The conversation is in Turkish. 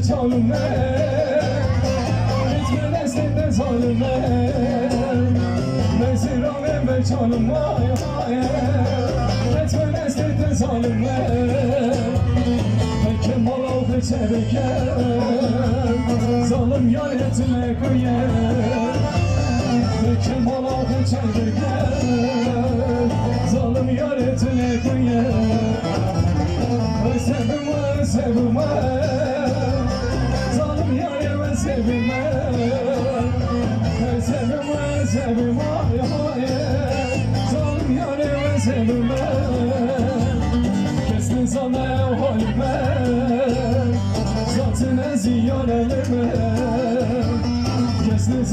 zalime Etme destinde zalime Meziram evvel canım vay vay Etme destinde zalime aldı çeviken Zalim yar Kemal aldı çeviken Zalim yar Sevme sevme Sevme sevme Zalim yarime sevme Kestin sana halime. Zatine ziyan elime Kestin